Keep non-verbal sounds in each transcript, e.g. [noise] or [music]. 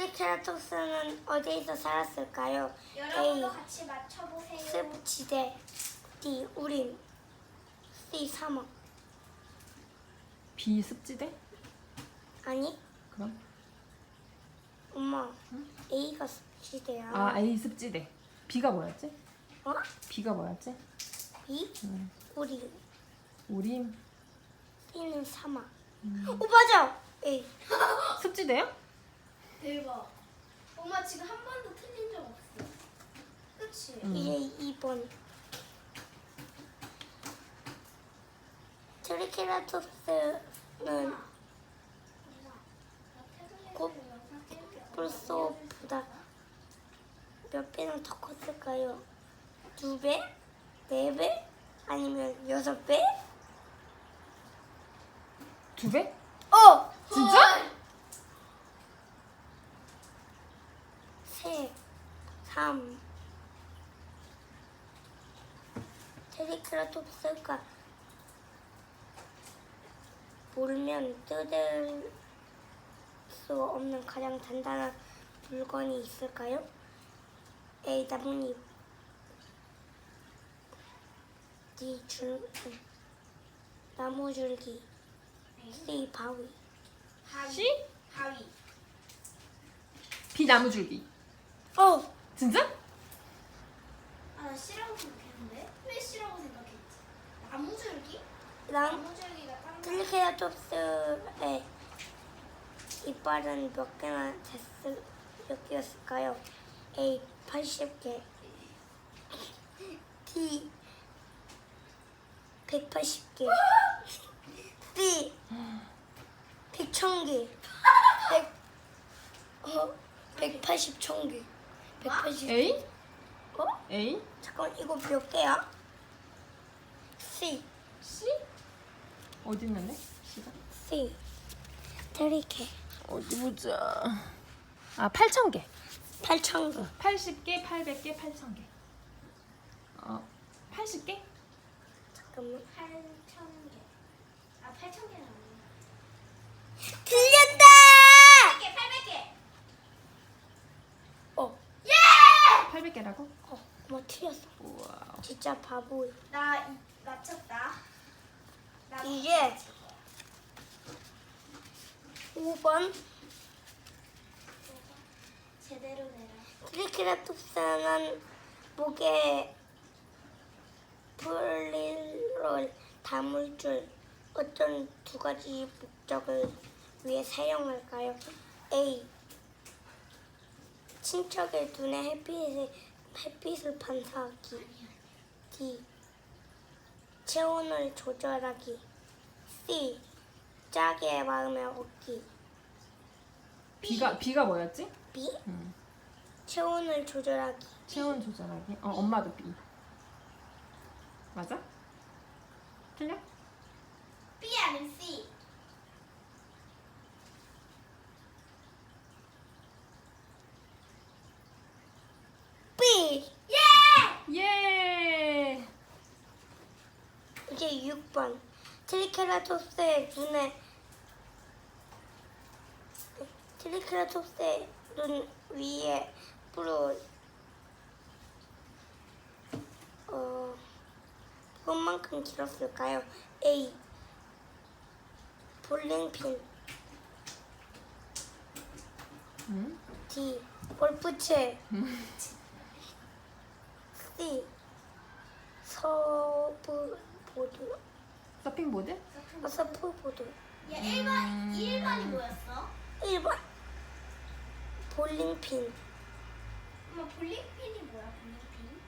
트리케라톱스는 어디에서 살았을까요? A. 여러분도 같이 맞춰보세요. 습지대 D. 우림 C. 사막 비습지대? 아니 그럼? 엄마 A가 습지대야 아 A 습지대. B가 뭐였지? 어? B가 뭐였지? B? 음. 우림 우림 C는 사막 오 맞아 A 습지대요? 대박. 엄마 지금 한 번도 틀린 적 없어. 그치? 음. 이제 2번 트리케라톱스는 곱- 불소보다 몇 배나 더 컸을까요? 두 배? 네 배? 아니면 여섯 배? 두 배? 어! 진짜? 세, 삼. 트리케라톱스가 몰면 뜯을 수 없는 가장 단단한 물건이 있을까요? A. 나뭇잎 D. 줄 나무줄기 C. 바위 바위. C? 바위. B 나무줄기. 어! 진짜? 아, 나 C라고 생각했는데? 왜 C라고 생각했지? 나무줄기? 난 나무줄기가 딴 트리케라톱스의 이빨은 몇 개나 됐을 몇 개였을까요? A 80개 D 180개 C 100,000개 100, 어, 180,000개 180 A? 어? A? 잠깐 이거 몇 개야? C C? 어디 있는데? C가? C 트리케 어디 보자. 아, 8천 개. 8,000개 80개, 800개, 8천 개. 어, 80개? 잠깐만 8,000개. 아, 8,000개는 아니야. 틀렸다! 800개, 800개! 어, 800개라고? 어, 뭐 틀렸어. 우와. 진짜 바보. 나 이, 맞췄다. 나 이게 5번 제대로 내라. 트리케라톱스는 목에 풀리를 담을 줄 어떤 두 가지 목적을 위해 사용할까요? A. 친척의 눈에 햇빛을, 햇빛을 반사하기. D. 체온을 조절하기. C. 짝의 마음을 얻기. B가 B가 뭐였지? B. 음. 체온을 조절하기. 체온 조절하기. 어, 엄마도 B. 맞아? 틀려? B 아니면 C. B. 예! 예! 이제 6번. 트리케라톱스의 눈에 트리케라톱스의 눈 위에 불을 어 무엇만큼 길었을까요? A. 볼링핀 응? D. 골프채 C. 서핑보드? 어, 서프보드 얘 1번, 1번이 뭐였어? 1번 볼링핀 엄마 볼링핀이 뭐야, 볼링핀?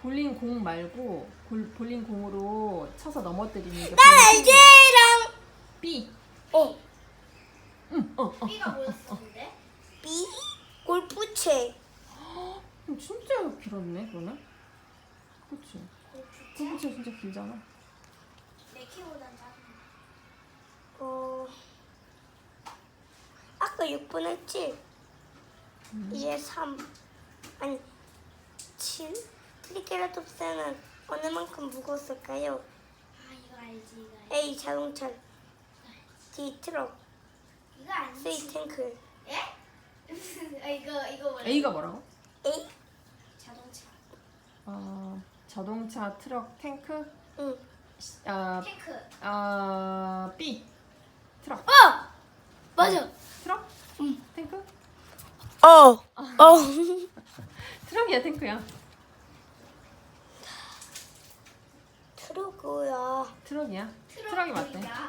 볼링 공 말고 골, 볼링 공으로 쳐서 넘어뜨리는 게 볼링 날개랑 B. 어 응, 어, 어. B가 뭐였어, 근데? B 골프채 진짜 길었네, 그러면? 그치. 골프채? 골프채 진짜 길잖아. 내 키보단 작은 어 아까 6번 했지 이제 3 아니 7 트리케라톱스는 어느 만큼 무거웠을까요? 아, 이거 알지, 이거 알지. A 자동차 D 트럭 이거 알지. C 탱크 예? [laughs] 아 이거 이거 뭐야? A가 뭐라고? A? 자동차. 어, 자동차, 트럭, 탱크. 응. 아, 탱크. 아, B. 트럭. 어! 맞아. 트럭? 응. 탱크? 어. 어. [laughs] 트럭이야, 탱크야. 트루고요. 트럭이야. 트럭이 맞대. 트럭이야.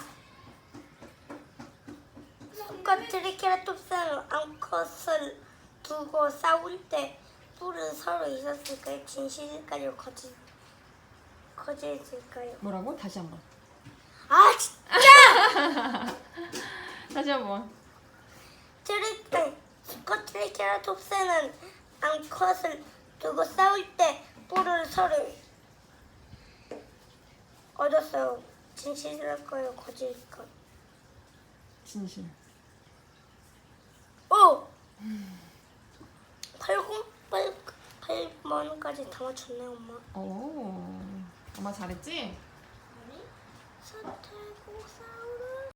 수컷 트리케라톱스는 암컷을 두고 싸울 때 뿔은 서로 있었을까요? 진실일까요? 거짓 거짓일까요? 뭐라고? 다시 한 번. 아 진짜! [laughs] 다시 한 번. 트리 아니, 수컷 트리케라톱스는 암컷을 두고 싸울 때 뿔을 서로 얻었어요. 진실일까요? 거짓일까요? 진실. 오! 8번, 8, 8번까지 다 맞췄네, 엄마. 오. 엄마 잘했지? 아니? 사태고사우루